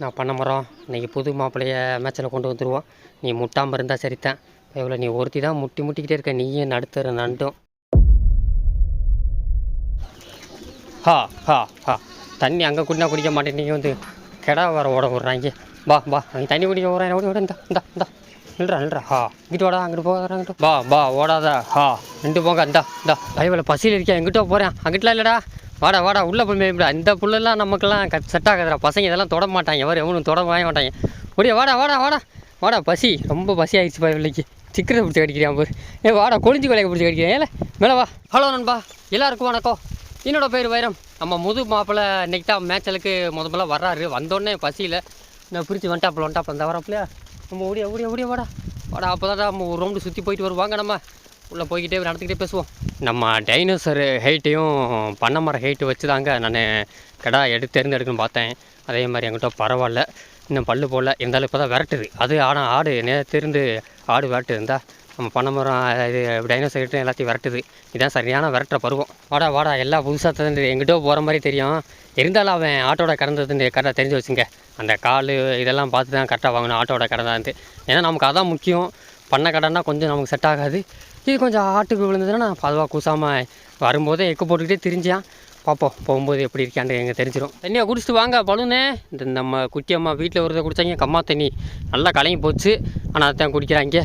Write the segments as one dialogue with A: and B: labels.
A: நான் பண்ண மரம் இன்றைக்கி புது மாப்பிள்ளைய மேட்சில் கொண்டு வந்துடுவோம் நீ முட்டாமல் இருந்தால் சரித்தான் எவ்வளோ நீ ஒருத்தி தான் முட்டி முட்டிக்கிட்டே இருக்க நீயும் நடுத்துற நண்டும். ஹா ஹா ஹா. தண்ணி அங்கே குடினா குடிக்க மாட்டேன் நீங்கள் வந்து கெடா வர ஓட விட்றாங்க வா வா அங்கே தண்ணி குடிக்க ஓடுறேன் ஓடி ஓட இந்தா இந்தா இந்தா. நில்றா நில்றா ஹா. இங்கிட்டு வாடா அங்கிட்டு போகிறேன் அங்கிட்டு வா வா ஓடாதா ஹா. நின்று போங்க இந்தா இந்தா. பயவில் பசியில் இருக்கேன் எங்கிட்ட போகிறேன் அங்கிட்டலாம் இல்லைடா. வாடா வாடா உள்ளே போய் இந்த புல்லெல்லாம் நமக்கெல்லாம் க செட் ஆகாதுடா. பசங்க இதெல்லாம் தொட மாட்டாங்க. வர எவனும் தொட வாங்க மாட்டாங்க. ஒடியா வாடா வாடா வாடா. வாடா பசி. ரொம்ப பசி ஆயிடுச்சு பயவில்லைக்கு சிக்கரை பிடிச்சி கடிக்கிறான் பாரு. ஏ வாடா கொழிஞ்சு கொலையை பிடிச்சி கடிக்கிறேன் ஏல மேலே வா. ஹலோ நண்பா. எல்லாருக்கும் வணக்கம். என்னோட பேர் வைரம். நம்ம முது மாப்பிள்ளை இன்னைக்கு தான் மேட்சலுக்கு முத முதல்ல வர்றாரு. வந்தோடனே பசியில் நான் பிரித்து வந்துட்டாப்பில் வந்துட்டாப்பில் இந்த வரப்பில்லையா நம்ம ஓடியா ஓடியா ஓடியா வாடா. வாடா அப்போ தான் நம்ம ஒரு ரவுண்டு சுற்றி போயிட்டு வருவாங்க நம்ம. உள்ளே போய்கிட்டே நடந்துக்கிட்டே பேசுவோம். நம்ம டைனோசர் ஹைட்டையும் பண்ணை மரம் ஹைட்டு வச்சு தாங்க நான் கடா எடுத்து தேர்ந்தெடுக்கணும்னு பார்த்தேன். அதே மாதிரி என்கிட்ட பரவாயில்ல. இன்னும் பல்லு போடல. இருந்தாலும் இப்போ தான் விரட்டுது. அது ஆனால் ஆடு நேரத்திருந்து ஆடு விரட்டுது இருந்தால் நம்ம பண்ண மரம் இது டைனோசர் ஹைட்டும் எல்லாத்தையும் விரட்டுது. இதான் சரியான விரட்டுற பருவம். வாடா வாடா எல்லாம் புதுசாக தந்து எங்கிட்டோ போகிற மாதிரி தெரியும். இருந்தாலும் அவன் ஆட்டோட கறந்தது கரெக்டாக தெரிஞ்சு வச்சுங்க. அந்த கால் இதெல்லாம் பார்த்து தான் கரெக்டாக வாங்கணும் ஆட்டோட கறந்தாந்து ஏன்னா நமக்கு அதான் முக்கியம். பண்ண கடைன்னா கொஞ்சம் நமக்கு செட் ஆகாது. இது கொஞ்சம் ஆட்டுக்கு விழுந்ததுன்னா நான் பதுவாக கூசாமல் வரும்போதே எக்கு போட்டுக்கிட்டே திரிஞ்சான் பார்ப்போம் போகும்போது எப்படி இருக்கான்னு எங்கே தெரிஞ்சிடும் தண்ணியை குடிச்சிட்டு வாங்க பலூனே. இந்த நம்ம குட்டி அம்மா வீட்டில் வரதை குடித்தாங்க கம்மா தண்ணி நல்லா கலங்கி போச்சு. ஆனால் அதான் குடிக்கிறாங்க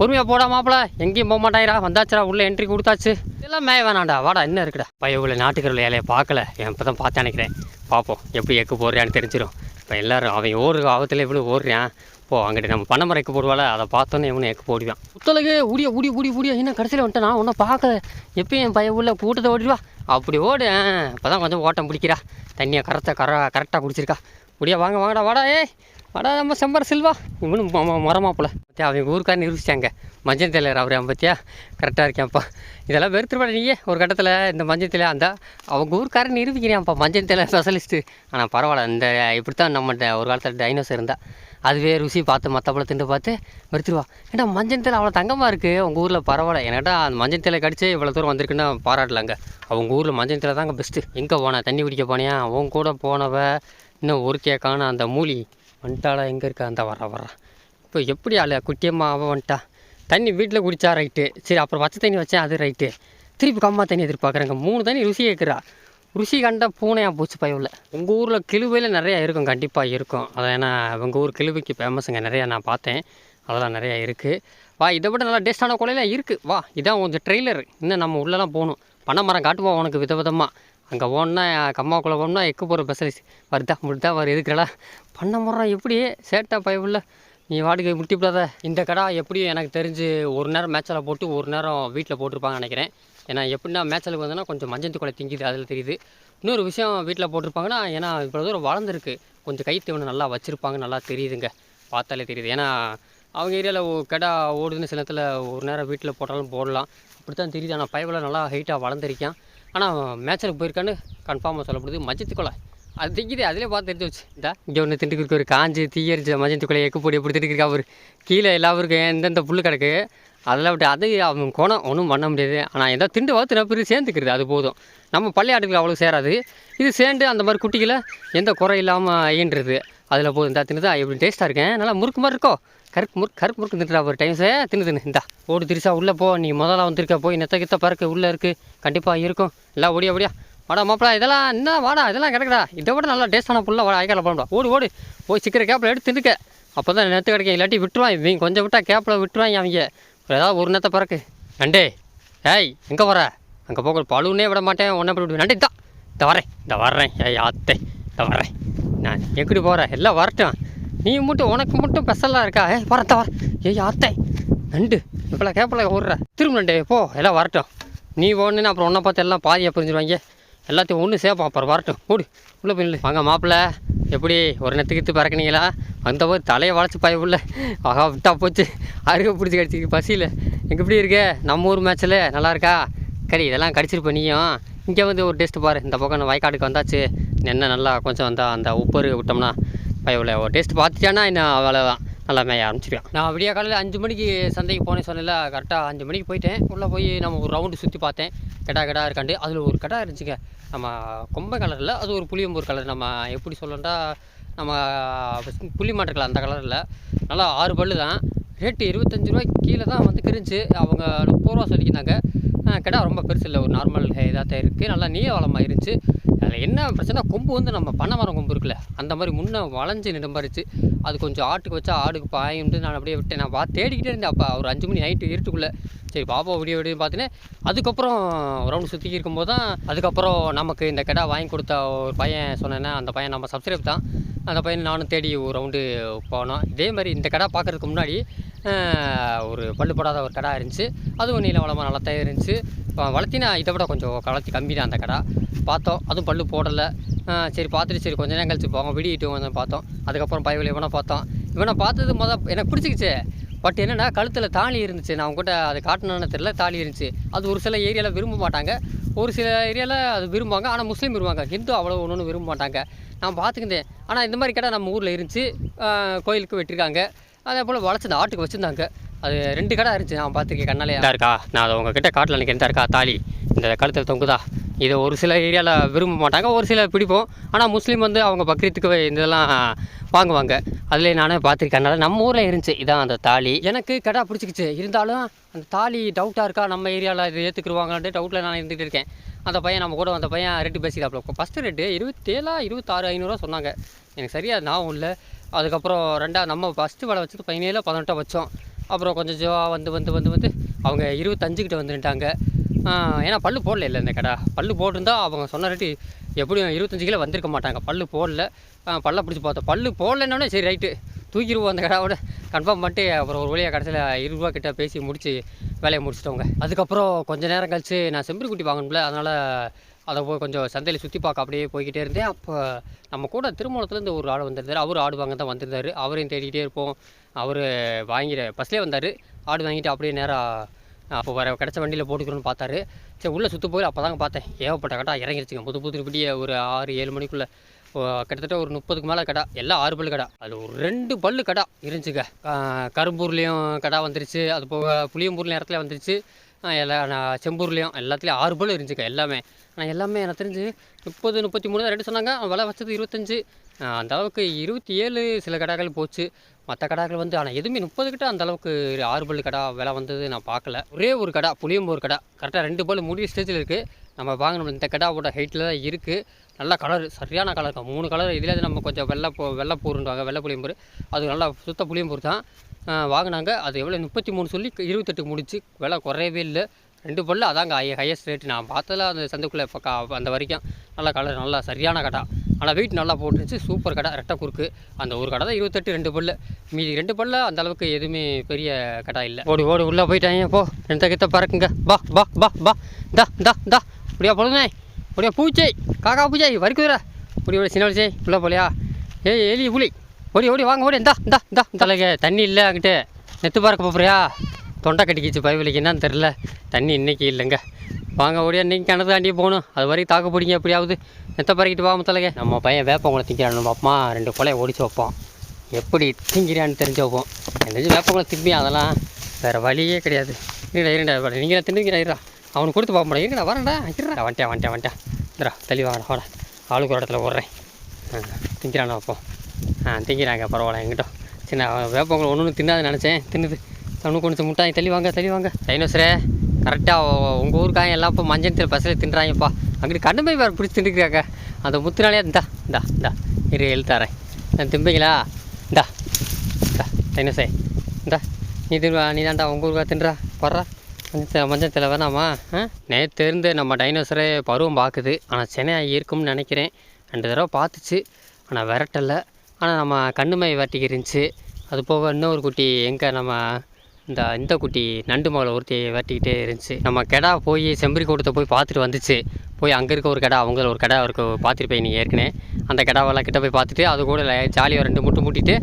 A: பொறுமையாக போடா மாப்பிள. எங்கேயும் போக மாட்டாயிரா வந்தாச்சுடா உள்ளே என்ட்ரி கொடுத்தாச்சு. இதெல்லாம் மேய வேணாண்டா வாடா என்ன இருக்குடா? பயவுள்ள உள்ள நாட்டுக்கருள் பார்க்கல. என் இப்போ தான் பார்த்து நினைக்கிறேன் பார்ப்போம் எப்படி எக்கு போடுறியான்னு தெரிஞ்சிடும் இப்போ எல்லாரும் அவன் ஓடுற ஆபத்தில் இவ்வளோ ஓடுறான். போ அங்கிட்டு நம்ம பண்ண எக்கு போடுவாள் அதை பார்த்தோன்னே இவனு எக்க போடுவான். புத்தலுக்கு ஊடிய ஊடி ஊடி ஊடிய இன்னும் கடைசியில் வந்துட்டு நான் ஒன்றும் பார்க்கல. எப்பயும் என் பையன் உள்ள கூட்டத்தை ஓடிடுவா. அப்படி ஓடு இப்போ தான் கொஞ்சம் ஓட்டம் பிடிக்கிறா. தண்ணியை கரெக்டாக கர கரெக்டாக குடிச்சிருக்கா. முடியா வாங்க வாங்கடா வாடா ஏய். அடா நம்ம செம்பர் செல்வா. இவனும் மரமாப்பில். பத்தியா அவங்க ஊருக்காரன் நிரூபிச்சாங்க மஞ்சள் தேலர் அவர் அவன் பத்தியா? கரெக்டாக இருக்கேன்ப்பா இதெல்லாம் வெறுத்துருப்பா நீயே. ஒரு கட்டத்தில் இந்த மஞ்சள் தேலை இருந்தால் அவங்க ஊருக்காரன் நிரூபிக்கிறேன்ப்பா. மஞ்சள் தேலை ஸ்பெஷலிஸ்ட்டு ஆனால் பரவாயில்ல. இந்த இப்படி தான் நம்மகிட்ட ஒரு காலத்தில் டைனோசர் இருந்தால் அதுவே ருசி பார்த்து மற்றப்பழ திண்டு பார்த்து வெறுத்துருவா. ஏன்னா மஞ்சள் தேலை அவ்வளோ தங்கமாக இருக்குது உங்கள் ஊரில் பரவாயில்ல. ஏன்னாடா அந்த மஞ்சள் தேலை கடிச்சு இவ்வளோ தூரம் வந்திருக்குன்னா பாராட்டலாங்க. அவங்க ஊரில் மஞ்சள் தேலை தாங்க பெஸ்ட்டு எங்கே போனேன் தண்ணி குடிக்க போனியா? அவங்க கூட போனவ இன்னும் ஒரு கேக்கான அந்த மூலி. வந்துட்டாளா எங்கே இருக்கா? அந்த வர வர இப்போ எப்படி ஆள்? குட்டியம்மா அவன் வந்துட்டா. தண்ணி வீட்டில் குடிச்சா ரைட்டு சரி அப்புறம் பச்சை தண்ணி வச்சேன் அது ரைட்டு திருப்பி கம்மா தண்ணி எதிர்பார்க்குறாங்க. மூணு தண்ணி ருசி கேட்குறா ருசி கண்டா பூனையாக போச்சு பயவில் உங்கள் ஊரில் கிழுவையில் நிறையா இருக்கும் கண்டிப்பாக இருக்கும். அதை ஏன்னா உங்கள் ஊர் கிழுவைக்கு ஃபேமஸுங்க நிறையா நான் பார்த்தேன். அதெல்லாம் நிறையா இருக்குது வா இதை விட நல்லா டேஸ்டான கொலையெல்லாம் இருக்குது வா இதான் கொஞ்சம் ட்ரெய்லர் இன்னும் நம்ம உள்ளலாம் போகணும். பனை மரம் காட்டுவோம் உனக்கு விதவிதமாக அங்கே போனா கம்மாக்குள்ளே போகணுன்னா எக்கு போகிற ஸ்பெஷலிஸ்ட் வருதா முடிதா வர எதுக்குறடா பண்ண மரம் எப்படி? சேட்டா பயவுள்ள நீ வாடகை முட்டிப்படாத இந்த கடை எப்படியும் எனக்கு தெரிஞ்சு ஒரு நேரம் மேட்சில் போட்டு ஒரு நேரம் வீட்டில் போட்டிருப்பாங்கன்னு நினைக்கிறேன். ஏன்னா எப்படின்னா மேட்சலுக்கு வந்தோன்னா கொஞ்சம் மஞ்சத்து கொலை திங்குது அதில் தெரியுது. இன்னொரு விஷயம் வீட்டில் போட்டிருப்பாங்கன்னா ஏன்னா இவ்வளோ தூரம் வளர்ந்துருக்கு. கொஞ்சம் கை நல்லா வச்சுருப்பாங்க நல்லா தெரியுதுங்க. பார்த்தாலே தெரியுது. ஏன்னா அவங்க ஏரியாவில் கடை ஓடுதுன்னு சில நேரத்தில் ஒரு நேரம் வீட்டில் போட்டாலும் போடலாம். அப்படி தான் தெரியுது. ஆனால் பயவில் நல்லா ஹைட்டாக வளர்ந்துருக்கான். ஆனால் மேட்சுக்கு போயிருக்கான்னு கன்ஃபார்மாக சொல்லப்படுது. மஞ்சத்து கொலை அது திக்குது அதிலே பார்த்து தெரிஞ்சு வச்சு. இந்த இங்கே ஒன்று திண்டுக்கு ஒரு காஞ்சி தீயரிச்ச மஞ்சத்து கொலை எக்கு பொடி எப்படி திண்டுக்கு அவர். கீழே எல்லாருக்கும் எந்தெந்த புல் கிடக்கு அதெல்லாம் விட்டு அது அவன் குணம் ஒன்றும் பண்ண முடியாது. ஆனால் எதாவது திண்டு வளர்த்து நான் பிறகு சேர்ந்துக்கிறது அது போதும். நம்ம பள்ளியாட்டுக்கு அவ்வளோ சேராது. இது சேர்ந்து அந்த மாதிரி குட்டிகளை எந்த குறை இல்லாமல் ஈன்றது அதில் போதும். இந்த தின்னுதா எப்படி டேஸ்ட்டாக இருக்கேன் நல்லா முறுக்கு மாதிரி இருக்கோ? கருக்கு முறுக்கு கருக்கு முறுக்கு தின்னுடா ஒரு டைம்ஸே தின்னு தின்னு. இந்தா ஓடு திரிசா உள்ளே போ. நீ முதல்ல வந்திருக்க போய் நெத்த கித்த பறக்கு உள்ளே இருக்குது கண்டிப்பாக இருக்கும். எல்லாம் ஓடியா ஓடியா. வாடா மாப்பிளா இதெல்லாம் என்ன வாடா இதெல்லாம் கிடக்குடா இதை விட நல்லா டேஸ்டான புள்ள வாடா ஐக்கால போடா. ஓடு ஓடு. போய் சிக்கிற கேப்பில் எடுத்து தின்னுக்க. அப்போ தான் நெத்து கிடைக்கும் இல்லாட்டி விட்டுருவான் இவங்க கொஞ்சம் விட்டா கேப்பில் விட்டுருவாங்க அவங்க ஏதாவது ஒரு நேரத்தை பறக்கு. நண்டே. ஏய் எங்கே வர அங்கே போக பழுனே விட மாட்டேன். ஒன்றை போய் விடுவேன் நண்டே தான் இந்த வரேன். இந்த வர்றேன் ஏய் ஆத்தே. இந்த வரேன். நான் எப்படி போகிறேன் எல்லாம் வரட்டும். நீ மட்டும் உனக்கு மட்டும் ஸ்பெஷலாக இருக்கா? ஏ வரத்த வர ஏய் ஆத்தே நண்டு இப்போலாம் கேப்பில் ஓடுற திரும்ப நண்டே போ எல்லாம் வரட்டும். நீ ஓடுன்னு அப்புறம் ஒன்றை பார்த்து எல்லாம் பாதியாக புரிஞ்சிருவாங்க. எல்லாத்தையும் ஒன்று சேர்ப்போம் அப்புறம் வரட்டும். ஓடு உள்ளே போய் வாங்க மாப்பிள்ளை எப்படி ஒரு நெத்துக்கித்து பறக்குனீங்களா? வந்தபோது தலையை வளைச்சி பாய உள்ள. ஆகா விட்டா போச்சு. அருகே பிடிச்சி கடிச்சிருக்கு பசியில். எங்கே எப்படி இருக்க? நம்ம ஊர் மேட்ச்சில் நல்லா இருக்கா? கறி இதெல்லாம் கடிச்சிருப்ப நீயும். இங்கே வந்து ஒரு டேஸ்ட்டு பாரு. இந்த பக்கம் நான் வயக்காடுக்கு வந்தாச்சு. என்ன நல்லா கொஞ்சம் அந்த அந்த உப்பு விட்டோம்னா. பயவில். டேஸ்ட் பார்த்துட்டானா இன்னும் அவ்வளோதான் நல்லா மேய ஆரம்பிச்சிருவேன். நான் விடிய காலையில் அஞ்சு மணிக்கு சந்தைக்கு போனேன் சொன்னல கரெக்டாக அஞ்சு மணிக்கு போயிட்டேன். உள்ளே போய் நம்ம ஒரு ரவுண்டு சுற்றி பார்த்தேன். கடா கடா இருக்காண்டு அதில் ஒரு கடா இருந்துச்சுங்க. நம்ம கொம்பை கலரில் அது ஒரு புளியம்பூர் கலர் நம்ம எப்படி சொல்லணும்டா நம்ம புளி மாட்டுக்கல அந்த கலரில் நல்லா ஆறு பல்லு தான். ரேட்டு இருபத்தஞ்சி ரூபாய்க்கு கீழே தான் வந்து கிரிஞ்சு அவங்க முப்பது ரூபா சொல்லியிருந்தாங்க கிடா ரொம்ப பெருசு இல்லை. ஒரு நார்மல் இதாக தான் இருக்குது நல்லா நீள வளமாக இருந்துச்சு அதில் என்ன பிரச்சனை கொம்பு வந்து நம்ம பண்ண மரம் கொம்பு இருக்குல்ல அந்த மாதிரி முன்னே வளைஞ்சு நிரம்பரிச்சு அது கொஞ்சம் ஆட்டுக்கு வச்சா ஆடுக்கு பாயுண்டு நான் அப்படியே விட்டேன். நான் பார்த்து தேடிக்கிட்டே இருந்தேன் அப்போ. ஒரு அஞ்சு மணி நைட்டு இருட்டுக்குள்ளே. சரி பாப்பா விடிய விடிய பார்த்துனே அதுக்கப்புறம் ரவுண்டு சுற்றி இருக்கும்போது தான் அதுக்கப்புறம் நமக்கு இந்த கடை வாங்கி கொடுத்த ஒரு பையன் சொன்னேன்னா அந்த பையன் நம்ம சப்ஸ்கிரைப் தான். அந்த பையன் நானும் தேடி ஒரு ரவுண்டு போனோம். இதே மாதிரி இந்த கடை பார்க்குறதுக்கு முன்னாடி ஒரு பல்லு போடாத ஒரு கடை இருந்துச்சு. அதுவும் நீல வளமாக நல்லா தான் இருந்துச்சு. இப்போ வளர்த்தினா இதை விட கொஞ்சம் கலத்தி கம்மி தான் அந்த கடை. பார்த்தோம். அதுவும் பல்லு போடலை. சரி பார்த்துட்டு சரி கொஞ்ச நேரம் கழிச்சு போவோம். விடிட்டு வந்து பார்த்தோம். அதுக்கப்புறம் பயவில் இவனை பார்த்தோம். இவனை பார்த்தது மொதல் எனக்கு பிடிச்சிக்கிச்சு. பட் என்னென்னா கழுத்தில் தாலி இருந்துச்சு. நான் உங்கள்கிட்ட அது காட்டணும்னு தெரியல. தாலி இருந்துச்சு. அது ஒரு சில ஏரியாவில் விரும்ப மாட்டாங்க. ஒரு சில ஏரியாவில் அது விரும்புவாங்க. ஆனால் முஸ்லீம் விரும்புவாங்க. ஹிந்து அவ்வளோ ஒன்று விரும்ப மாட்டாங்க. நான் பார்த்துக்கிட்டேன். ஆனால் இந்த மாதிரி கடை நம்ம ஊரில் இருந்துச்சு. கோயிலுக்கு வெட்டிருக்காங்க. அதே போல் வளர்ச்சி ஆட்டுக்கு வச்சுருந்தாங்க. அது ரெண்டு கடை இருந்துச்சு. நான் பார்த்துருக்கேன் கண்ணாலே இருக்கா? நான் அதை உங்ககிட்ட காட்டில் நினைக்கிறேன் இருக்கா? தாலி. இந்த கழுத்தில் தொங்குதா? இதை ஒரு சில ஏரியாவில் விரும்ப மாட்டாங்க. ஒரு சில பிடிப்போம். ஆனால் முஸ்லீம் வந்து அவங்க பக்ரீத்துக்கு இந்த இதெல்லாம் வாங்குவாங்க. அதிலே நானே பார்த்துருக்கேன் நம்ம ஊரில் இருந்துச்சு. இதான் அந்த தாலி. எனக்கு கடை பிடிச்சிக்கிச்சு. இருந்தாலும் அந்த தாலி டவுட்டாக இருக்கா? நம்ம ஏரியாவில் இது ஏற்றுக்குருவாங்கன்ட்டு டவுட்டில் நான் இருந்துகிட்டு இருக்கேன். அந்த பையன் நம்ம கூட அந்த பையன் ரேட்டு பேசிக்கிறாப்புல ஃபஸ்ட்டு ரேட்டு இருபத்தேழா இருபத்தாறு ஐநூறுரூவா சொன்னாங்க. எனக்கு சரியாக ஞாபகம் இல்லை. அதுக்கப்புறம் ரெண்டா நம்ம ஃபஸ்ட்டு விலை வச்சது பதினேழு பதினெட்டா வச்சோம். அப்புறம் கொஞ்சம் ஜோவா வந்து வந்து வந்து வந்து அவங்க இருபத்தஞ்சுக்கிட்ட வந்துட்டாங்க ஏன்னா பல்லு போடல இல்லை இந்த கடை. பல்லு போட்டிருந்தா அவங்க சொன்ன ரேட்டு எப்படியும் இருபத்தஞ்சு கிலோ வந்திருக்க மாட்டாங்க. பல்லு போடல. பல்ல பிடிச்சி பார்த்தோம். பல்லு போடலன்னொடனே சரி ரைட்டு தூக்கிடுவோம் அந்த கடாவோட. கன்ஃபார்ம் பண்ணிட்டு அப்புறம் ஒரு வழியாக கடைசியில் இருபது கிட்ட பேசி முடித்து வேலையை முடிச்சிட்டோங்க. அதுக்கப்புறம் கொஞ்ச நேரம் கழித்து நான் செம்பருக்குட்டி வாங்கணும்ல அதனால் அதை போய் கொஞ்சம் சந்தையில் சுற்றி பார்க்க அப்படியே போய்கிட்டே இருந்தேன். அப்போ நம்ம கூட திருமணத்துலேருந்து ஒரு ஆள் வந்திருந்தார். அவர் ஆடு வாங்க தான் வந்திருந்தார். அவரையும் தேடிக்கிட்டே இருப்போம். அவர் வாங்கிற பஸ்லேயே வந்தார். ஆடு வாங்கிட்டு அப்படியே நேராக அப்போ வர கிடச்ச வண்டியில் போட்டுக்கிறோன்னு பார்த்தாரு. சரி உள்ளே சுற்று போய் அப்போ தாங்க பார்த்தேன். ஏகப்பட்ட கடா இறங்கிருச்சுங்க. புது புது ஒரு ஆறு ஏழு மணிக்குள்ளே கிட்டத்தட்ட ஒரு முப்பதுக்கு மேலே கடா எல்லாம் ஆறு பல்லு கடா. அது ஒரு ரெண்டு பல்லு கடா இருந்துச்சுங்க. கரும்பூர்லேயும் கடா வந்துருச்சு அது போக புளியம்பூர் இடத்துல வந்துருச்சு. எல்லா நான் செம்பூர்லேயும் எல்லாத்துலேயும் ஆறு பல்லு இருந்துச்சுக்க எல்லாமே. ஆனால் எல்லாமே எனக்கு தெரிஞ்சு முப்பது முப்பத்தி மூணு தான் ரெண்டு சொன்னாங்க விலை வச்சது இருபத்தஞ்சு. அந்த அளவுக்கு இருபத்தி ஏழு சில கடாக்கள் போச்சு. மற்ற கடாக்கள் வந்து ஆனால் எதுவுமே முப்பது கிட்ட அந்த அளவுக்கு ஆறு பல்லு கடா விலை வந்தது நான் பார்க்கல. ஒரே ஒரு கடா புளியம்பூர் கடா. கரெக்டாக ரெண்டு பல் முடிவு ஸ்டேஜில் இருக்குது நம்ம வாங்கினோம் இந்த கடாவோட ஹைட்டில் தான் இருக்குது நல்ல கலர் சரியான கலர் இருக்கும் மூணு கலர் இதில் நம்ம கொஞ்சம் வெள்ளை போ வெள்ளை பூருன்றாங்க. வெள்ளை புளியம்பூர் அது நல்லா சுத்த புளியம்பூர் தான். வாங்கினாங்க. அது எவ்வளோ முப்பத்தி மூணு சொல்லி இருபத்தெட்டு முடிச்சு. விலை குறையவே இல்லை. ரெண்டு பல்லு அதாங்க ஹை ஹையஸ்ட் ரேட்டு நான் பார்த்ததில் அந்த சந்துக்குள்ளே இப்போ அந்த வரைக்கும் நல்ல கலர் நல்லா சரியான கடை. ஆனால் வெயிட் நல்லா போட்டுருந்துச்சு சூப்பர் கடை. ரெட்டை குறுக்கு. அந்த ஒரு கடை தான் இருபத்தெட்டு ரெண்டு பல்லு மீதி ரெண்டு பல்ல அந்த அளவுக்கு எதுவுமே பெரிய கடை இல்லை. ஓடி ஓடி. உள்ளே போயிட்டாங்க போ. ரெண்டு கிட்ட பறக்குங்க. பா பா பா பா. தா தா தா. இப்படியா பொழுதுனே இப்படியா பூச்சை. காக்கா பூச்சை. வரிக்குதுரா இப்படி ஒரு சின்ன வலிச்சை உள்ளே போலையா? ஏய் எலி புலி. ஓடி ஓடி வாங்க ஓடி. இந்தா இந்தா இந்தா தலைக்கு தண்ணி இல்லை அங்கிட்டு. நெத்து பார்க்க போறியா தொண்டை கட்டிக்கிச்சு பயவலிக்கு என்னன்னு தெரில தண்ணி இன்றைக்கி இல்லைங்க. வாங்க ஓடியா இன்னைக்கு கிணத்து தாண்டி போகணும். அது வரைக்கும் தாக்கு பிடிங்க. எப்படியாவது நெத்த பறக்கிட்டு வா முத்தலகே நம்ம பையன் வேப்பங்குளம் திங்கிறான்னு பார்ப்போமா ரெண்டு கொலையை ஒடிச்சு வைப்போம் எப்படி திங்கிறான்னு தெரிஞ்சு வைப்போம். எனக்கு வேப்பங்குளம் திரும்பி அதெல்லாம் வேறு வழியே கிடையாது. இருடா இருடா நீங்களே தின்னுக்கிறா அவனுக்கு கொடுத்து பார்க்க முடியாது இருக்கடா வரேன்டா? இருடா. வந்துட்டேன் வந்துட்டேன் வந்துட்டேன் இருடா தள்ளி வாங்கடா வாடா ஆளுக்கு ஒரு இடத்துல ஓடுறேன். திங்கிறானா வைப்போம் ஆ திங்கிறாங்க பரவாயில்ல எங்கிட்ட சின்ன வேப்பங்குளம் ஒன்று ஒன்று தின்னாது நினச்சேன். தின்னுது. அவனுக்கு கொஞ்சம் முட்டாய் தள்ளி வாங்க தள்ளி வாங்க. டைனோசரே கரெக்டாக உங்கள் ஊருக்காக எல்லாம் இப்போ மஞ்சள் பஸ்ஸில் தின்றாங்கப்பா அங்கிட்டு கண்ணு போய் வேறு பிடிச்சி தின்னுக்கிறாங்க அந்த முத்துனாலே இந்தா இந்தா இந்தா. இரு எழுத்தாரேன் நான் திம்பிங்களா? இந்தா இந்தா டைனோசே இந்தா. நீ திருவா நீ தான்டா உங்கள் ஊருக்கா தின்றா? வர்றா. மஞ்சள் மஞ்சத்தில் வேணாமா? ஆ? நேற்று இருந்து நம்ம டைனோசரே பருவம் பார்க்குது. ஆனால் சென்னையாக இருக்கும்னு நினைக்கிறேன். ரெண்டு தடவை பார்த்துச்சு. ஆனால் விரட்டலை. ஆனால் நம்ம கண்ணுமை வேட்டிக்கு இருந்துச்சு. அது போக இன்னொரு குட்டி எங்கே நம்ம இந்த இந்த குட்டி நண்டு மகளை ஒருத்தி வெட்டிக்கிட்டே இருந்துச்சு. நம்ம கெடா போய் செம்பரி கூட்டத்தை போய் பார்த்துட்டு வந்துச்சு. போய் அங்கே இருக்க ஒரு கடை அவங்கள ஒரு கடை இருக்கு பார்த்துருப்பேன் நீங்கள் ஏற்கனவே. அந்த கடாவெல்லாம் கிட்ட போய் பார்த்துட்டு அது கூட ஜாலியாக ரெண்டு முட்டு முட்டிட்டு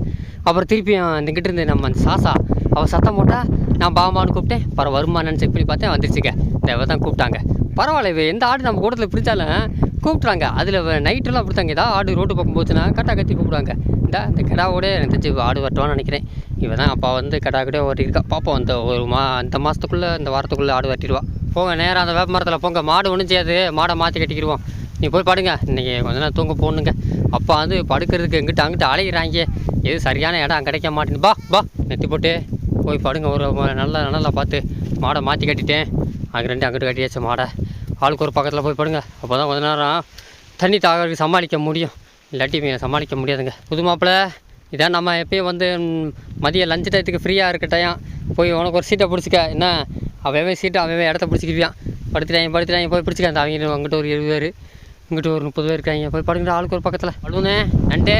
A: அப்புறம் திருப்பியும் இங்கிட்ட இருந்து நம்ம அந்த சாசா அவள் சத்தம் போட்டால் நான் பாமான்னு கூப்பிட்டேன். பரவ வருமானன்னு செக் பண்ணி பார்த்தேன் வந்துருச்சுங்க. தேவை தான் கூப்பிட்டாங்க. பரவாயில்ல இவ எந்த ஆடு நம்ம கூட்டத்தில் பிடிச்சாலும் கூப்பிட்றாங்க அதில் நைட்டெல்லாம் அப்படித்தாங்க. ஏதாவது ஆடு ரோட்டு பக்கம் போச்சுன்னா கட்டா கத்தி கூப்பிடுவாங்க. இந்த இந்த கெடாவோட எனக்கு தெரிஞ்சு ஆடு வரட்டுவான்னு நினைக்கிறேன். இவன் தான் அப்பா வந்து கெடா கூட ஓட்டிருக்கா பார்ப்போம் அந்த ஒரு மா இந்த மாதத்துக்குள்ளே இந்த வாரத்துக்குள்ளே ஆடு வெட்டிடுவா. போங்க நேராக அந்த வேப்ப மரத்தில் போங்க. மாடு ஒன்றும் செய்யாது. மாடை மாற்றி கட்டிக்கிடுவோம் நீ போய் பாடுங்க. இன்றைக்கி கொஞ்ச நேரம் தூங்க போகணுங்க. அப்பா வந்து படுக்கிறதுக்கு எங்கிட்ட அங்கிட்ட அலையிறாங்க. எது சரியான இடம் கிடைக்க மாட்டேன்னு பா பா நெத்தி போட்டு. போய் படுங்க ஒரு நல்லா நல்ல நல்லா பார்த்து மாடை மாற்றி கட்டிட்டேன். அங்கே ரெண்டு அங்கிட்டு கட்டியாச்சு மாடை. ஆளுக்கு ஒரு பக்கத்தில் போய் படுங்க. அப்போ தான் கொஞ்ச நேரம் தண்ணி தாகறதுக்கு சமாளிக்க முடியும். இல்லாட்டி இவங்க சமாளிக்க முடியாதுங்க. புது மாப்பிள்ளை இதான் நம்ம எப்பயும் வந்து மதிய லஞ்சு டயத்துக்கு ஃப்ரீயாக இருக்க டயம் போய் உனக்கு ஒரு சீட்டை பிடிச்சிக்க. என்ன? அவன் சீட்டை? அவன் இடத்த பிடிச்சிக்கிட்டான் படுத்துட்டாங்க படுத்துட்டாங்க போய் பிடிச்சிக்க. அந்த அவங்க அங்கிட்ட ஒரு இருபது பேர். இங்கிட்ட ஒரு முப்பது பேர் இருக்காங்க போய் படுங்கிற ஆளுக்கு ஒரு பக்கத்தில். பழுவுனே நண்டு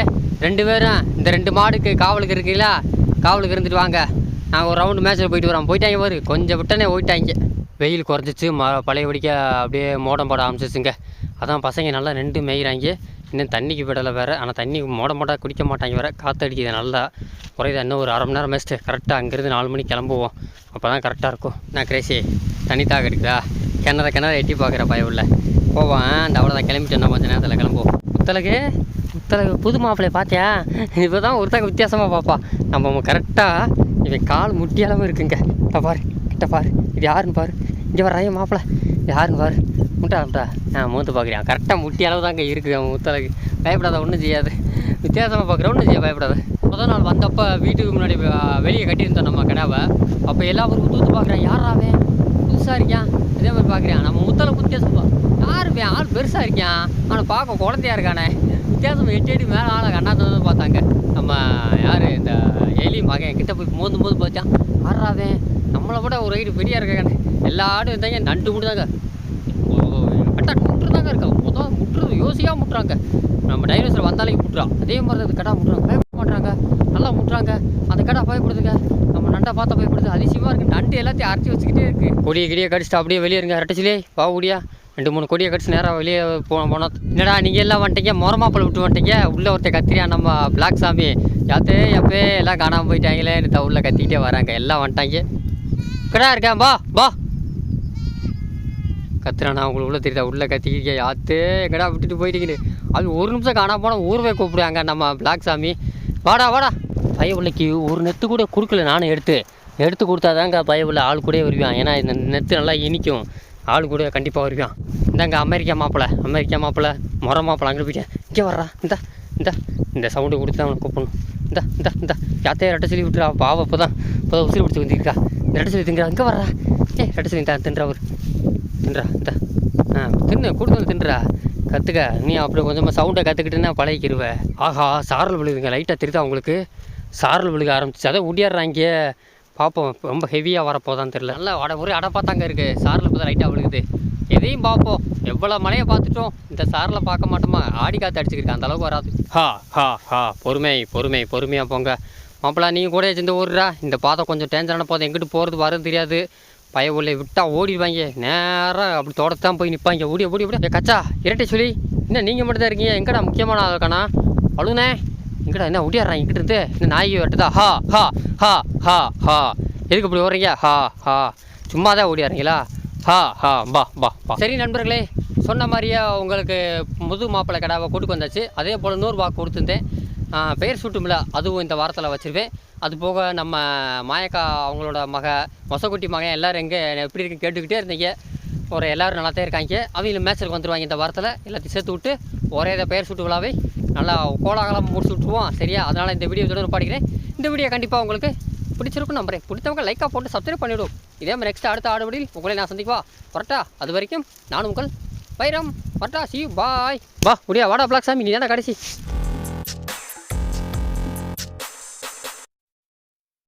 A: ரெண்டு பேரும். இந்த ரெண்டு மாடுக்கு காவலுக்கு இருக்கீங்களா? காவலுக்கு இருந்துட்டு வாங்க. நாங்கள் ஒரு ரவுண்டு மேட்ச்சில் போயிட்டு வரோம் போயிட்டாங்க பாரு. கொஞ்சம் விட்டனே போயிட்டாங்க. வெயில் குறைஞ்சிச்சு. ம பழையபடிக்க அப்படியே மோடம் போட ஆரம்பிச்சிச்சுங்க. அதான் பசங்க நல்லா நின்று மேய்கிறாங்க இன்னும் தண்ணிக்கு விடலை வேறு. ஆனால் தண்ணி மோடம் போட்டால் குடிக்க மாட்டாங்க வேறு. காற்றடிக்குது நல்லா. குறையுது. இன்னும் ஒரு அரை மணி நேரம் மேஸ்ட்டு கரெக்டாக அங்கேருந்து நாலு மணிக்கு கிளம்புவோம். அப்போ தான் கரெக்டாக இருக்கும். நான் கிரேசி தண்ணி தாக எடுக்குதா கிணற கிணற எட்டி பார்க்குற பயவுள்ள போவான் அந்த அவ்வளோதான் கிளம்பிட்டோம் கொஞ்சம் நேரத்தில் கிளம்புவோம். முத்தலகு முத்தலகு புது மாப்பிள்ளைய பார்த்தியா? இப்போ தான் ஒருத்தங்க வித்தியாசமாக பார்ப்பா. நம்ம கரெக்டாக இவன் கால் முட்டி அளவு இருக்குங்க. கிட்ட பாரு கிட்ட பாரு. இது யாருன்னு பாரு. இங்கே வர ஐயன் மாப்பிள்ளை இது யாருன்னு பாரு. முட்டா முட்டா நான் மூத்து பார்க்குறேன் கரெக்டாக முட்டி அளவு தாங்க இருக்குது அவன் முத்தளவுக்கு பயப்படாத ஒன்றும் செய்யாது. வித்தியாசமாக பார்க்குற ஒன்றும் செய்ய பயப்படாத. முதல் நாள் வந்தப்போ வீட்டுக்கு முன்னாடி வெளியே கட்டியிருந்தோம் நம்ம கடாவை அப்போ எல்லா ஊருக்கு தூத்து பார்க்குறேன் யாராவே புதுசாக இருக்கான் இதே மாதிரி பார்க்குறேன் நம்ம முத்தலை வித்தியாசம் பா- யாரு ஆள் பெருசாக இருக்கான் ஆனால் பார்க்க குழந்தையா இருக்கானே. வித்தியாசம் எட்டி மேலே ஆளை கண்ணாத்த பார்த்தாங்க. நம்ம யார்? இந்த எலி மகன் கிட்ட போய் மோந்து மோது பார்த்தான் ஆடுறாவே நம்மளை விட ஒரு ரைடு பெரியா இருக்காங்க எல்லா ஆடும் இருந்தாங்க. நண்டு முட்டுதாங்க. கட்டா முட்டுறதாங்க இருக்கா? முதல் முட்டுறது யோசிக்காம முட்டுறாங்க. நம்ம டைனோசர் வந்தாலே முட்டுறான் அதே மாதிரி தான் அந்த கடா முட்டுறாங்க. பயப்பட மாட்டுறாங்க நல்லா முட்டுறாங்க. அந்த கடா பயப்படுதுங்க. நண்டை பார்த்தா பயப்படுது அதிசயமாக இருக்குது நண்டு எல்லாத்தையும் அரைச்சி வச்சுக்கிட்டே இருக்கு. கொடியை கிடியை கடிச்சிட்டு அப்படியே வெளியே இருங்க. ரெட்டச்சிலே வா ஓடியா. ரெண்டு மூணு கொடியை கடிச்சு நேராக வெளியே போன. போனோம் என்னடா நீங்கள் எல்லாம் வந்துட்டீங்க? மொரமாப்பழம் விட்டு வந்துட்டீங்க? உள்ளே ஒருத்தர் கத்திரியா? நம்ம பிளாக் சாமி. யாத்தே எப்பே எல்லாம் காணாமல் போயிட்டாங்களே. உள்ள கத்திக்கிட்டே வராங்க. எல்லாம் வந்துட்டாங்க. கடா இருக்கேன் பா பா கத்துறானா உங்களுக்கு உள்ள தெரியுதா? உள்ள கத்திக்கிட்டு யாத்தே எங்கடா விட்டுட்டு போயிட்டீங்கன்னு. அது ஒரு நிமிஷம் காணாமல் போனால் ஊர்வே கூப்பிடுவாங்க நம்ம பிளாக் சாமி. வாடா வாடா. பயவில்லைக்கு ஒரு நெத்து கூட கொடுக்கல நானும் எடுத்து. எடுத்து கொடுத்தாதாங்க பயவில்லை ஆள் கூடயே வருவான். ஏன்னா இந்த நெத்து நல்லா இனிக்கும். ஆள் கூட கண்டிப்பாக வருவான். இந்தாங்க அமெரிக்கா மாப்பிள்ளை அமெரிக்கா மாப்பிள்ளை முறை மாப்பிள்ளை அங்கே போயிட்டேன் இங்கே வர்றா. இந்த இந்த. இந்த சவுண்டு கொடுத்து தான் அவனை கூப்பிடணும். இந்த இந்த இந்த. யாத்தையே ரெட்டை சொல்லி விட்டுறா. பாவ இப்போ தான் இப்போ உசிரி பிடிச்சி வந்துருக்கா. இந்த ரெட்டை சொல்லி திங்கிறா இங்கே வர்றா. ஏ ரெட்டை சொல்லி தான் தின்றா அவர். தின்றா இந்த. ஆ தின்னு கொடுத்து தின்றா கற்றுக்க நீ அப்படி கொஞ்சமாக சவுண்டை கற்றுக்கிட்டுன்னா பழகிக்கிருவ ஆஹா சாரல் விழுதுங்க லைட்டாக தெரியுதா உங்களுக்கு? சாரல் விழுக ஆரம்பிச்சு அதை ஒடியாடுறாங்க பார்ப்போம் ரொம்ப ஹெவியாக வரப்போதான் தெரியல. நல்லா அட ஒரே அடப்பாத்தாங்க இருக்குது சாரல் இப்போ தான் லைட்டாக விழுகுது. எதையும் பார்ப்போம் எவ்வளோ மழையை பார்த்துட்டோம். இந்த சாரில் பார்க்க மாட்டோமா? ஆடி காற்று அடிச்சுக்கிருக்கு அந்த அளவுக்கு வராது. ஹா ஹா ஹா. பொறுமை பொறுமை பொறுமையாக போங்க. மாப்பிள்ளா நீங்கள் கூட சேர்ந்து ஓடுறா. இந்த பாதை கொஞ்சம் டேஞ்சரான பாதை. எங்கிட்டு போகிறது வருது தெரியாது. பய உள்ளே விட்டால் ஓடிடுவாங்க. நேராக அப்படி தோட்டத்து தான் போய் நிற்பாங்க ஓடி ஓடி ஓடி கச்சா இரட்டை சொல்லி என்ன நீங்கள் மட்டும் தான் இருக்கீங்க. எங்கடா முக்கியமான ஆள் இருக்கானா? அழுனே இங்கடா என்ன ஓடியாடுறான் இங்கிட்டு இருந்து இந்த நாய் வெட்டுதா ஹா ஹா ஹா ஹா ஹா. எதுக்கு இப்படி ஓடுறீங்க? ஹா ஹா. சும்மா தான் ஓடியாடுறீங்களா? ஹா ஹா பா பா பா சரி நண்பர்களே சொன்ன மாதிரியே உங்களுக்கு முது மாப்பிள்ளை கடாவை கொடுக்கு வந்தாச்சு. அதே போல் நூறுரூவா கொடுத்துருந்தேன். பெயர் சூட்டுமில்ல அதுவும் இந்த வாரத்தில் வச்சுருவேன். அது போக நம்ம மாயக்கா அவங்களோட மக மொசக்குட்டி மகன் எல்லோரும் எங்கே எப்படி இருக்குன்னு கேட்டுக்கிட்டே இருந்தீங்க. ஒரு எல்லோரும் நல்லா தான் இருக்காங்க. அவங்களும் மேட்ச்சுக்கு வந்துடுவாங்க இந்த வாரத்தில். எல்லாத்தையும் சேர்த்து விட்டு ஒரே இதை பெயர் சூட்டு விழாவை. நல்லா கோலாகலமாக முடிச்சு விட்டுருவோம். சரியா? அதனால் இந்த வீடியோ தொடர்ந்து பாடிக்கிறேன் இந்த வீடியோ கண்டிப்பாக உங்களுக்கு பிடிச்சிருக்கும் நம்புறேன். பிடித்தவங்க லைக்காக போட்டு சப்ஸ்கிரைப் பண்ணிவிடும். இதே மாதிரி நெக்ஸ்ட் அடுத்த ஆடுபடியில் உங்களை நான் சந்திக்குவா வரட்டா அது வரைக்கும் நானும் உங்கள் வைரம். வரட்டா சி பாய் வா முடியா வாடா பிளாக் சாமி நீ தானே கடைசி.